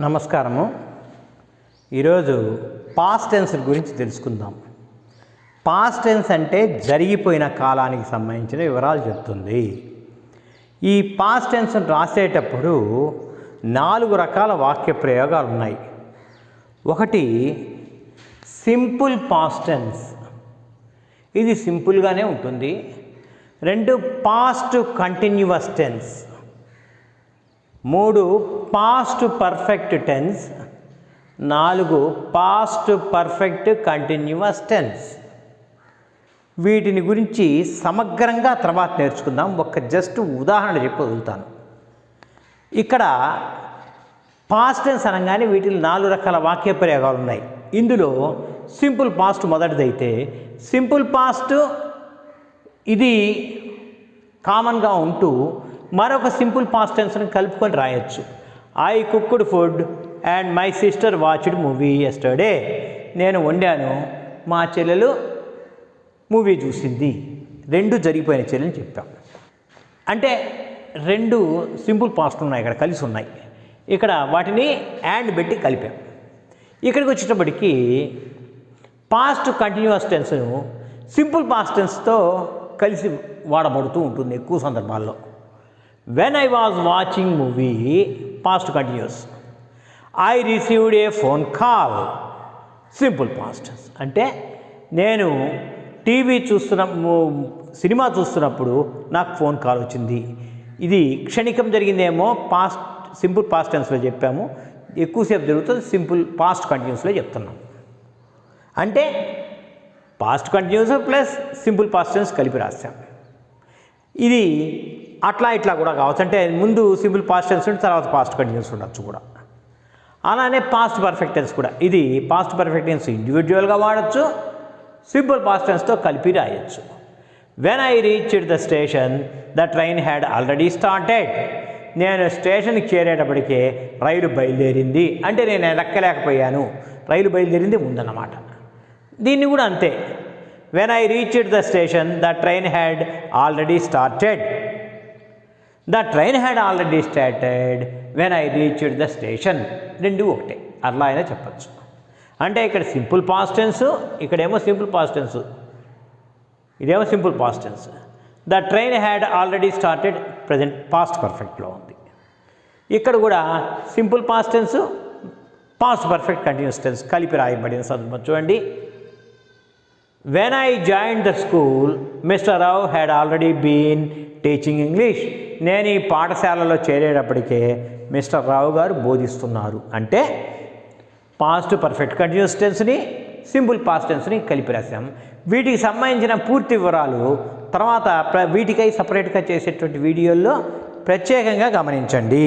నమస్కారము. ఈరోజు past tense గురించి తెలుసుకుందాం. పాస్ట్ టెన్స్ అంటే జరిగిపోయిన కాలానికి సంబంధించిన వివరాలు చెప్తుంది. ఈ పాస్ట్ టెన్స్ రాసేటప్పుడు నాలుగు రకాల వాక్య ప్రయోగాలు ఉన్నాయి. ఒకటి సింపుల్ పాస్ట్ టెన్స్ ఇది సింపుల్గానే ఉంటుంది. రెండు పాస్ట్ కంటిన్యూవస్ టెన్స్ మూడు పాస్ట్ పర్ఫెక్ట్ టెన్స్ నాలుగు పాస్ట్ పర్ఫెక్ట్ కంటిన్యూస్ టెన్స్ వీటిని గురించి సమగ్రంగా తర్వాత నేర్చుకుందాం. ఒక జస్ట్ ఉదాహరణ చెప్పి వదులుతాను ఇక్కడ పాస్ట్ టెన్స్ అనగానే వీటిలో నాలుగు రకాల వాక్య ప్రయోగాలు ఉన్నాయి. ఇందులో సింపుల్ పాస్ట్ మొదటిదైతే సింపుల్ పాస్ట్ ఇది కామన్గా ఉంటూ మరొక సింపుల్ పాస్ట్ టెన్స్ని కలుపుకొని రాయొచ్చు. I cooked food and my sister watched movie yesterday నేను వండాను. మా చెల్లెలు మూవీ చూసింది. రెండు జరిగిపోయిన చెల్లెని చెప్పాం. అంటే రెండు సింపుల్ పాస్ట్లు ఉన్నాయి ఇక్కడ కలిసి ఉన్నాయి. ఇక్కడ వాటిని యాండ్ పెట్టి కలిపాం. ఇక్కడికి వచ్చేటప్పటికి పాస్ట్ కంటిన్యూస్ టెన్స్ను సింపుల్ పాస్ట్ టెన్స్తో కలిసి వాడబడుతూ ఉంటుంది ఎక్కువ సందర్భాల్లో. When I was watching movie past continuous I received a phone call simple past అంటే నేను టీవీ చూస్తున్న సినిమా చూస్తున్నప్పుడు నాకు ఫోన్ కాల్ వచ్చింది. ఇది క్షణికం జరిగిందేమో పాస్ట్ సింపుల్ పాస్ట్ టెన్స్లో చెప్పాము. ఎక్కువసేపు జరుగుతుంది సింపుల్ పాస్ట్ కంటిన్యూస్లో చెప్తున్నాం. అంటే past continuous plus simple past tense కలిపి రాస్తాం ఇది అట్లా ఇట్లా కూడా కావచ్చు. అంటే ముందు సింపుల్ పాస్ట్ టెన్స్ ఉంటే తర్వాత పాస్ట్ కంటిన్యూస్ ఉండొచ్చు కూడా. అలానే పాస్ట్ పర్ఫెక్ట్ టెన్స్ కూడా. ఇది పాస్ట్ పర్ఫెక్ట్ టెన్స్ ఇండివిజువల్గా వాడచ్చు సింపుల్ పాస్ట్ టెన్స్తో కలిపి రాయొచ్చు. When I reached the station the train had already started నేను స్టేషన్కి చేరేటప్పటికే రైలు బయలుదేరింది. అంటే నేను ఎలక్కలేకపోయాను రైలు బయలుదేరింది ముందన్నమాట. దీన్ని కూడా అంతే. When I reached the station the train had already started the train had already started when I reached the station రెండు ఒకటే. అలా అయినా చెప్పచ్చు. అంటే ఇక్కడ సింపుల్ పాస్ట్ టెన్స్ ఇక్కడేమో సింపుల్ పాస్ట్ టెన్స్ ఇదేమో simple past tense the train had already started present past పర్ఫెక్ట్లో ఉంది. ఇక్కడ కూడా simple past tense past perfect continuous tense కలిపి రాయబడిన సందర్భం చూడండి. When I join the school mister Rao had already been teaching English నేను ఈ పాఠశాలలో చేరేటప్పటికే మిస్టర్ రావు గారు బోధిస్తున్నారు. అంటే పాస్ట్ పర్ఫెక్ట్ కంటిన్యూస్ టెన్స్ని సింపుల్ పాస్ట్ టెన్స్ని కలిపి రాసాం వీటికి సంబంధించిన పూర్తి వివరాలు తర్వాత ప్ర వీటికై సపరేట్గా చేసేటువంటి వీడియోల్లో ప్రత్యేకంగా గమనించండి.